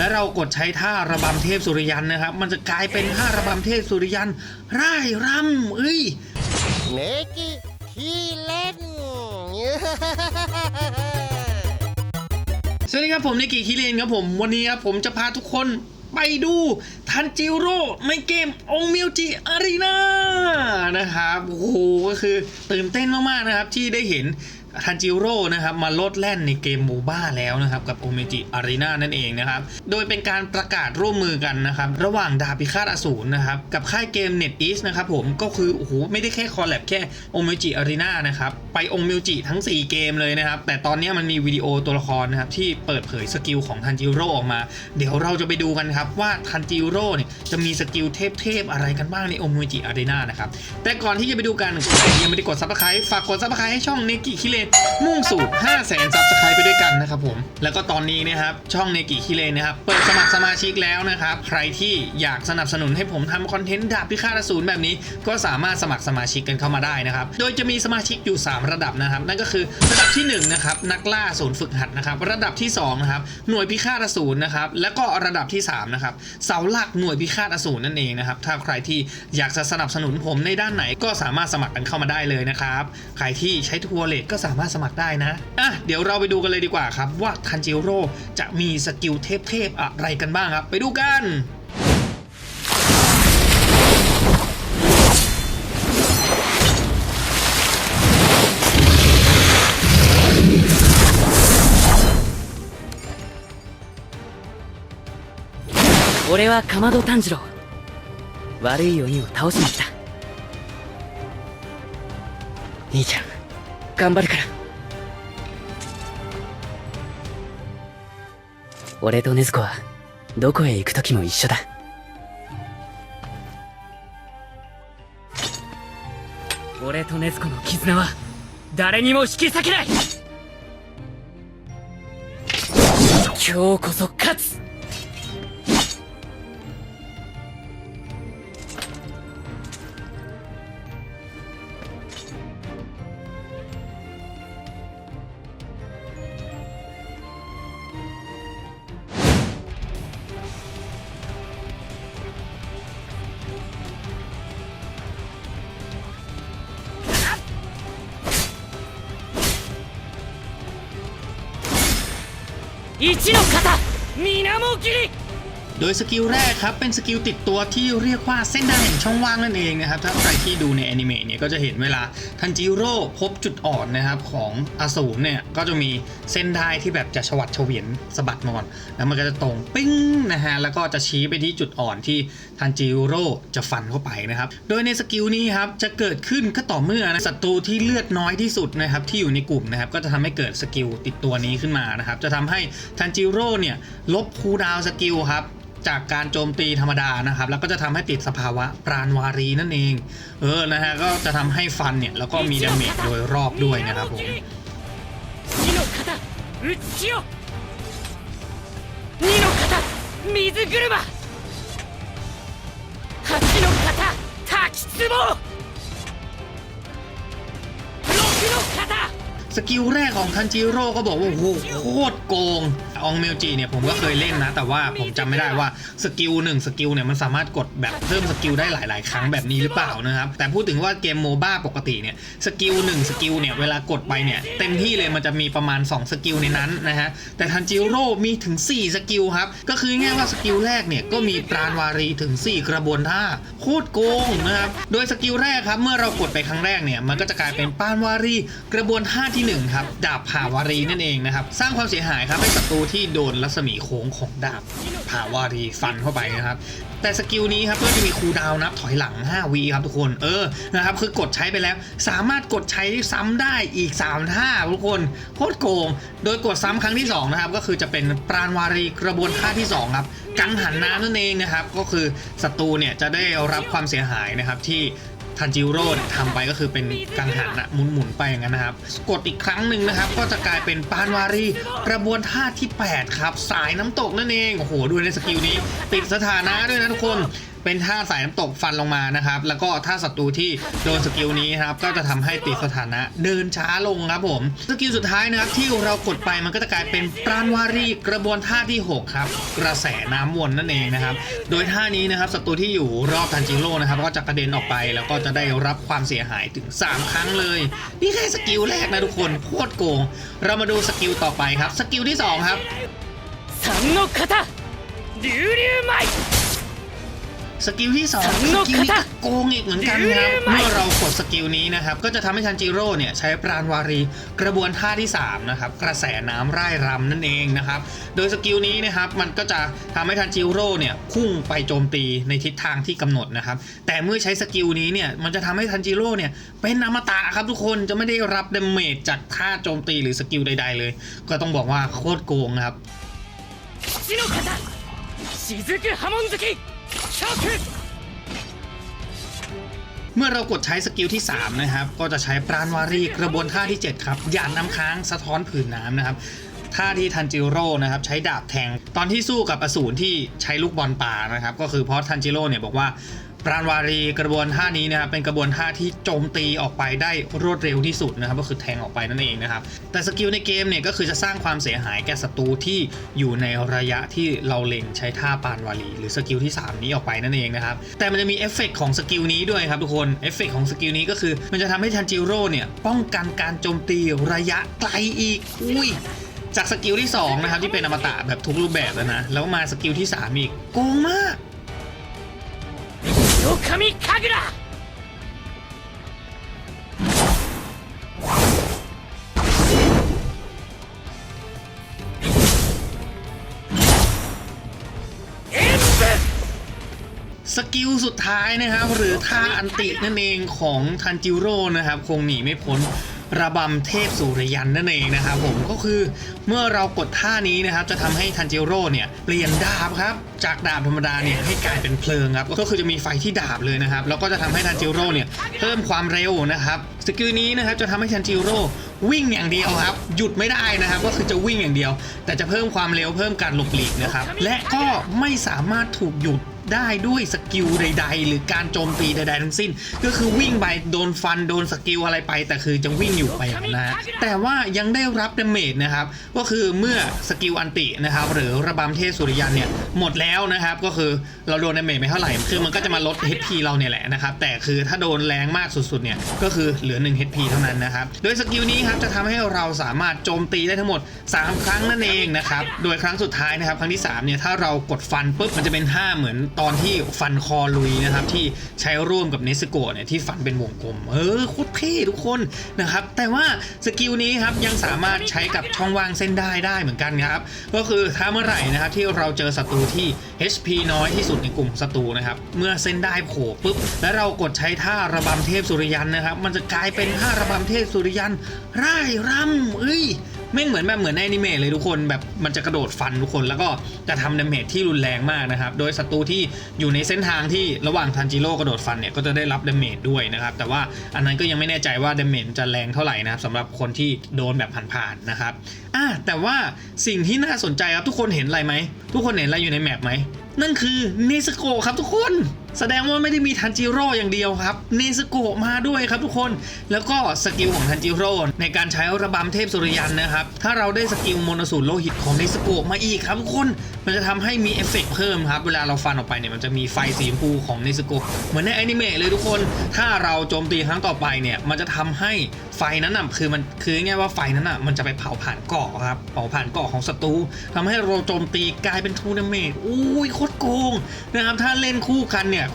และเรากดใช้ท่าระบำเทพสุริยันนะครับ มันจะกลายเป็นท่าระบำเทพสุริยันร่ายรำเอ้ยเนกิขี้เล่น สวัสดีครับผมนิกิคิเรนครับผมวันนี้ครับผมจะพาทุกคนไปดูทันจิโร่ในเกมองมิวจิอารีนานะครับ โอ้โหก็คือตื่นเต้นมาก ๆ นะครับ ที่ได้เห็น ทันจิโร่นะครับมาลดแล่นในเกมโมบ้าแล้วนะครับกับโองมิวจิอารีนานั่นเองนะครับ โดยเป็นการประกาศร่วมมือกันนะครับ ระหว่างดาบพิฆาตอสูรนะครับ กับค่ายเกม NetEase นะครับผมก็คือโอ้โหไม่ได้แค่คอลแลบแค่โองมิวจิอารีนานะครับ ไปองมิวจิทั้ง 4 เกมเลยนะครับ แต่ตอนนี้มันมีวิดีโอตัวละครนะครับ ที่เปิดเผยสกิลของทันจิโร่ออกมา เดี๋ยวเราจะไปดูกันครับว่าทันจิโร่เนี่ยจะมีสกิลเทพๆอะไรกันบ้างในโองมิวจิอารีนานะครับแต่ก่อนที่จะไปดูกันใครยังไม่ได้กดซับสไครต์ฝากกดซับสไครต์ให้ช่องเนกิคิเลมุ่งสู่5 0 0 0 0 0ซับสไครต์ไปด้วยกันนะครับผมแล้วก็ตอนนี้นะครับช่องเนกิคิเลนนะครับเปิดสมัครสมาชิกแล้วนะครับใครที่อยากสนับสนุนให้ผมทำคอนเทนต์ดาบพิฆาตอสูรแบบนี้ ก็สามารถสมัครสมาชิกกันเข้ามาได้นะครับโดยจะมีสมาชิกอยู่ 3 ระดับนะครับนั่นก็คือระดับที่1นะครับนักล่าศูนย์ฝึกหัดนะครับระดับที่2นะครับหน่วยพิฆาตอสูรนะครับแล้วก็ระดับที่3นะครับเสาหลักหน่วยพิฆาตอสูรนั่นเองนะครับถ้าใครที่อยากจะสนับสนุนผมในด้านไหนก็สามารถสมัครกันเข้ามาได้เลยนะครับใครที่ใช้ทัวร์เลทก็สมารถสมัครได้นะอ่ะเดี๋ยวเราไปดูกันเลยดีกว่าครับว่าทันจิโร่จะมีสกิลเทพๆอะไรกันบ้างครับ ไปดูกัน 俺はかまど炭治郎悪い鬼を倒しに来た兄ちゃん 頑張るから。俺と禰豆子はどこへ行く時も一緒だ。俺と禰豆子の絆は誰にも引き裂けない。今日こそ勝つ。一の型水面切り โดยสกิลแรกครับเป็นสกิลติดตัวที่เรียกว่าเส้นด้แห่งช่องว่างนั่นเองนะครับถ้าใครที่ดูในแอนิเมะเนี่ยก็จะเห็นเวลาทันจิโร่พบจุดอ่อนนะครับของอสูรเนี่ยก็จะมีเส้นได้ที่แบบจะชวัดเฉวียนสะบัดมาก่อนแล้วมันก็จะตรงปิ้งนะฮะแล้วก็จะชี้ไปที่จุดอ่อนที่ทันจิโร่จะฟันเข้าไปนะครับโดยในสกิลนี้ครับจะเกิดขึ้นก็ต่อเมื่อนะศัตรูที่เลือดน้อยที่สุดนะครับที่อยู่ในกลุ่มนะครับก็จะทำให้เกิดสกิลติดตัวนี้ขึ้นมานะครับจะทำให้ทันจิโร่เนี่ยลบคูดาวสกิลครับ จากการโจมตีธรรมดานะครับ แล้วก็จะทำให้ติดสภาวะปราณวารีนั่นเอง เออนะฮะก็จะทำให้ฟันเนี่ย แล้วก็มีดาเมจโดยรอบด้วยนะครับผมสกิลแรกของทันจิโร่ก็บอกว่าโหโคตรโกง องเมลจิเนี่ยผมก็เคยเล่นนะ แต่ว่าผมจำไม่ได้ว่าสกิลหนึ่งสกิลเนี่ยมันสามารถกดแบบเพิ่มสกิลได้หลาย ๆ ครั้งแบบนี้หรือเปล่านะครับ แต่พูดถึงว่าเกมโมบ้าปกติเนี่ยสกิลหนึ่งสกิลเนี่ยเวลากดไปเนี่ยเต็มที่เลยมันจะมีประมาณ 2 สกิลในนั้นนะฮะแต่ทันจิโร่มีถึง 4 สกิลครับ ก็คือง่ายว่าสกิลแรกเนี่ยก็มีปราณวารีถึง 4 กระบวนท่าโคตรโกงนะครับโดยสกิลแรกครับเมื่อเรากดไปครั้งแรกเนี่ยมันก็จะกลายเป็นปราณวารีกระบวนท่าที่หนึ่งครับดาบผ่าวารีนั่นเองนะครับสร้างความเสียหายครับให้ศัตรูที่โดนรัศมีโค้งของดาบผ่าวารีฟันเข้าไปนะครับ แต่สกิลนี้ครับก็จะมีคูดาวนับถอยหลัง 5วีครับทุกคนเออนะครับคือกดใช้ไปแล้ว สามารถกดใช้ซ้ำได้อีก3ท่าทุกคนโคตรโกง โดยกดซ้ำครั้งที่2นะครับก็คือจะเป็นปราณวารีกระบวนท่าที่2ครับกังหันน้ำนั่นเองนะครับก็คือศัตรูเนี่ยจะได้รับความเสียหายนะครับที่ ทันจิโร่เนี่ยทำไปก็คือเป็นกังหันอะหมุนหมุนไปอย่างนั้นนะครับ กดอีกครั้งหนึ่งนะครับ ก็จะกลายเป็นปานวารีกระบวนท่าที่ 8 ครับ สายน้ำตกนั่นเองโอ้โหดูในสกิลนี้ติดสถานะด้วยนะทุกคน เป็นท่าสายน้ำตกฟันลงมานะครับ แล้วก็ถ้าศัตรูที่โดนสกิลนี้นะครับ ก็จะทำให้ติดสถานะเดินช้าลงครับผม สกิลสุดท้ายนะครับที่เรากดไปมันก็จะกลายเป็นปราณวารีกระบวนท่าที่ 6 ครับ กระแสน้ำวนนั่นเองนะครับ โดยท่านี้นะครับศัตรูที่อยู่รอบทันจิโร่นะครับ ก็จะกระเด็นออกไป แล้วก็จะได้รับความเสียหายถึง 3 ครั้งเลย นี่แค่สกิลแรกนะทุกคนโคตรโกง เรามาดูสกิลต่อไปครับ สกิลที่สองครับ 三の型流流舞 สกิลที่2องสกิลนี้โกงอีกเหมือนกันครับเมื่อเรากดสกิลนี้นะครับ ก็จะทำให้ทันจิโร่เนี่ยใช้ปราณวารี กระบวนท่าที่3นะครับกระแสน้ำไร่รำนั่นเองนะครับ โดยสกิลนี้นะครับมันก็จะทำให้ทันจิโร่เนี่ยพุ่งไปโจมตีในทิศทางที่กำหนดนะครับ แต่เมื่อใช้สกิลนี้เนี่ยมันจะทำให้ทันจิโร่เนี่ยเป็นอมตะครับทุกคนจะไม่ได้รับเดเมจจากท่าโจมตีหรือสกิลใด ๆ เลย ก็ต้องบอกว่าโคตรโกงครับชิโนคา เมื่อเรากดใช้สกิลที่ 3 นะครับ ก็จะใช้ปราณวารีกระบวนท่าที่ 7 ครับหยาดน้ำค้างสะท้อนผืนน้ำนะครับท่าที่ทันจิโร่นะครับใช้ดาบแทงตอนที่สู้กับอสูรที่ใช้ลูกบอลป่านะครับ ก็คือเพราะทันจิโร่เนี่ยบอกว่า ปราณวารีกระบวนท่านี้นะครับเป็นกระบวนท่าที่โจมตีออกไปได้รวดเร็วที่สุดนะครับก็คือแทงออกไปนั่นเองนะครับแต่สกิลในเกมเนี่ยก็คือจะสร้างความเสียหายแก่ศัตรูที่อยู่ในระยะที่เราเล็งใช้ท่าปานวารีหรือสกิลที่ 3 นี้ออกไปนั่นเองนะครับแต่มันจะมีเอฟเฟกต์ของสกิลนี้ด้วยครับทุกคนเอฟเฟกต์ของสกิลนี้ก็คือมันจะทำให้ทันจิโร่เนี่ยป้องกันการโจมตีระยะไกลอีกอุ้ยจากสกิลที่2นะครับที่เป็นอมตะแบบทุกรูปแบบแล้วนะแล้วมาสกิลที่ 3 อีกโกงมาก 黒髪神楽演武 สกิลสุดท้ายนะครับ หรือท่าอันตินั่นเองของทันจิโร่นะครับ คงหนีไม่พ้น ระบำเทพสุริยันนั่นเองนะครับผมก็คือเมื่อเรากดท่านี้นะครับจะทำให้ทันเจโร่เนี่ยเปลี่ยนดาบครับจากดาบธรรมดาเนี่ยให้กลายเป็นเพลิงครับก็คือจะมีไฟที่ดาบเลยนะครับแล้วก็จะทำให้ทันเจโร่เนี่ยเพิ่มความเร็วนะครับสกิลนี้นะครับจะทำให้ทันเจโร่วิ่งอย่างเดียวครับหยุดไม่ได้นะครับก็คือจะวิ่งอย่างเดียว แต่จะเพิ่มความเร็วเพิ่มการหลบหลีกนะครับและก็ไม่สามารถถูกหยุด ได้ด้วยสกิลใด ๆ หรือการโจมตีใด ๆ ทั้งสิ้น ก็คือวิ่งไปโดนฟันโดนสกิลอะไรไป แต่คือจะวิ่งอยู่ไปนะ แต่ว่ายังได้รับดาเมจนะครับ ก็คือเมื่อสกิลอันตินะครับ หรือระบำเทพสุริยันเนี่ยหมดแล้วนะครับ ก็คือเราโดนดาเมจไปเท่าไหร่ คือมันก็จะมาลด HP เราเนี่ยแหละนะครับ แต่คือถ้าโดนแรงมากสุดๆเนี่ยก็คือเหลือ1 HP เท่านั้นนะครับ โดยสกิลนี้ครับจะทำให้เราสามารถโจมตีได้ทั้งหมด 3 ครั้งนั่นเองนะครับ โดยครั้งสุดท้ายนะครับครั้งที่3เนี่ยถ้าเรากดฟันปุ๊บมันจะเป็นท่าเหมือนตอนที่ฟันคอลุยนะครับที่ใช้ร่วมกับเนสโกะเนี่ยที่ฟันเป็นวงกลมเออโคตรเท่ทุกคนนะครับแต่ว่าสกิลนี้ครับยังสามารถใช้กับช่องว่างเส้นได้ได้เหมือนกันครับก็คือถ้าเมื่อไหร่นะครับที่เราเจอศัตรูที่ HP น้อยที่สุดในกลุ่มศัตรูนะครับเมื่อเส้นได้โผล่ปุ๊บแล้วเรากดใช้ท่าระบำเทพสุริยันนะครับมันจะกลายเป็นท่าระบำเทพสุริยันร่ายรำเอ้ย แม่งเหมือนแบบเหมือนในอนิเมะเลยทุกคนแบบมันจะกระโดดฟันทุกคนแล้วก็จะทำดาเมจที่รุนแรงมากนะครับ โดยศัตรูที่อยู่ในเส้นทางที่ระหว่างทันจิโร่กระโดดฟันเนี่ยก็จะได้รับดาเมจด้วยนะครับ แต่ว่าอันนั้นก็ยังไม่แน่ใจว่าดาเมจจะแรงเท่าไหร่นะครับสำหรับคนที่โดนแบบผ่านๆนะครับอะแต่ว่าสิ่งที่น่าสนใจครับทุกคนเห็นอะไรไหมทุกคนเห็นอะไรอยู่ในแมปไหมนั่นคือเนสโกครับทุกคน แสดงว่าไม่ได้มีทันจิโร่อย่างเดียวครับเนสโกะมาด้วยครับทุกคนแล้วก็สกิลของทันจิโร่ในการใช้ระบำเทพสุริยันนะครับ ถ้าเราได้สกิลมนสูตรโลหิตของเนสโกะมาอีกครับทุกคนมันจะทำให้มีเอฟเฟกต์เพิ่มครับ เวลาเราฟันออกไปเนี่ยมันจะมีไฟสีชมพูของเนสโกะเหมือนในแอนิเมะเลยทุกคน ถ้าเราโจมตีครั้งต่อไปเนี่ยมันจะทำให้ ไฟนั้นน่ะคือมันคือง่ายว่าไฟนั้นน่ะมันจะไปเผาผ่านเกาะครับเผาผ่านเกาะของศัตรูทำให้เราโจมตีกลายเป็นทูนาเมตอุ้ยโคตรโกงนะครับถ้าเล่นคู่กันเนี่ย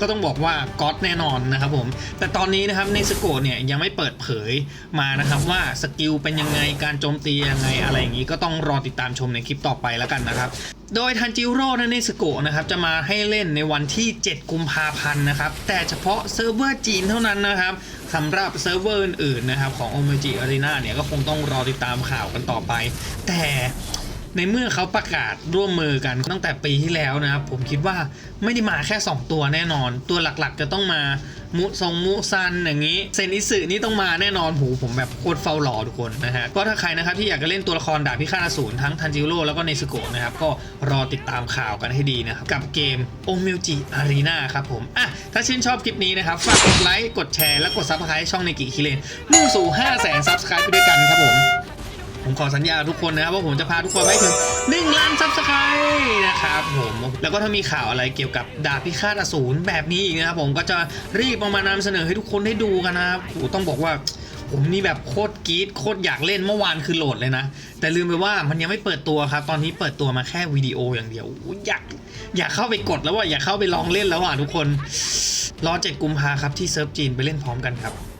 ก็ต้องบอกว่าก๊อตแน่นอนนะครับผม แต่ตอนนี้นะครับในสโกะเนี่ยยังไม่เปิดเผยมานะครับว่าสกิลเป็นยังไงการโจมตียังไงอะไรอย่างนี้ก็ต้องรอติดตามชมในคลิปต่อไปแล้วกันนะครับโดยทันจิโร่ในสโกนะครับจะมาให้เล่นในวันที่ 7 กุมภาพันธ์นะครับแต่เฉพาะเซิร์ฟเวอร์จีนเท่านั้นนะครับสำหรับเซิร์ฟเวอร์อื่นๆนะครับของ o m e g i Arena เนี่ยก็คงต้องรอติดตามข่าวกันต่อไป แต่ ในเมื่อเขาประกาศร่วมมือกันตั้งแต่ปีที่แล้วนะครับ ผมคิดว่าไม่ได้มาแค่ 2 ตัวแน่นอน ตัวหลักๆจะต้องมามุซงมุซันอย่างนี้เซนิสึนี่ต้องมาแน่นอนหูผมแบบโคตรเฝ้ารอทุกคนนะฮะก็ถ้าใครนะครับที่อยากจะเล่นตัวละครดาบพิฆาตอสูรทั้งทันจิโร่แล้วก็เนซึโกะนะครับก็รอติดตามข่าวกันให้ดีนะครับกับเกมโอมิวจิอารีนาครับผมอะถ้าชื่นชอบคลิปนี้นะครับฝากกดไลค์กดแชร์และกดซับสไครต์ช่องในกิคิเลนมุ่งสู่5 0 0 0 0 0ซับสไครต์ไปด้วยกันครับผม ผมขอสัญญาทุกคนนะครับว่าผมจะพาทุกคนไปถึง1ล้านซับสไครต์นะครับผมแล้วก็ถ้ามีข่าวอะไรเกี่ยวกับดาบพิฆาตอสูรแบบนี้อีกนะครับผมก็จะรีบเอามานำเสนอให้ทุกคนได้ดูกันนะครับโอ้ต้องบอกว่าผมนี่แบบโคตรกรี๊ดโคตรอยากเล่นเมื่อวานคือโหลดเลยนะ แต่ลืมไปว่ามันยังไม่เปิดตัวครับ ตอนนี้เปิดตัวมาแค่วิดีโออย่างเดียวอยอยากอยากเข้าไปกดแล้วว่าอยากเข้าไปลองเล่นแล้วอะทุกคน รอเจ็ดกุมภาครับที่เซิร์ฟจีนไปเล่นพร้อมกันครับ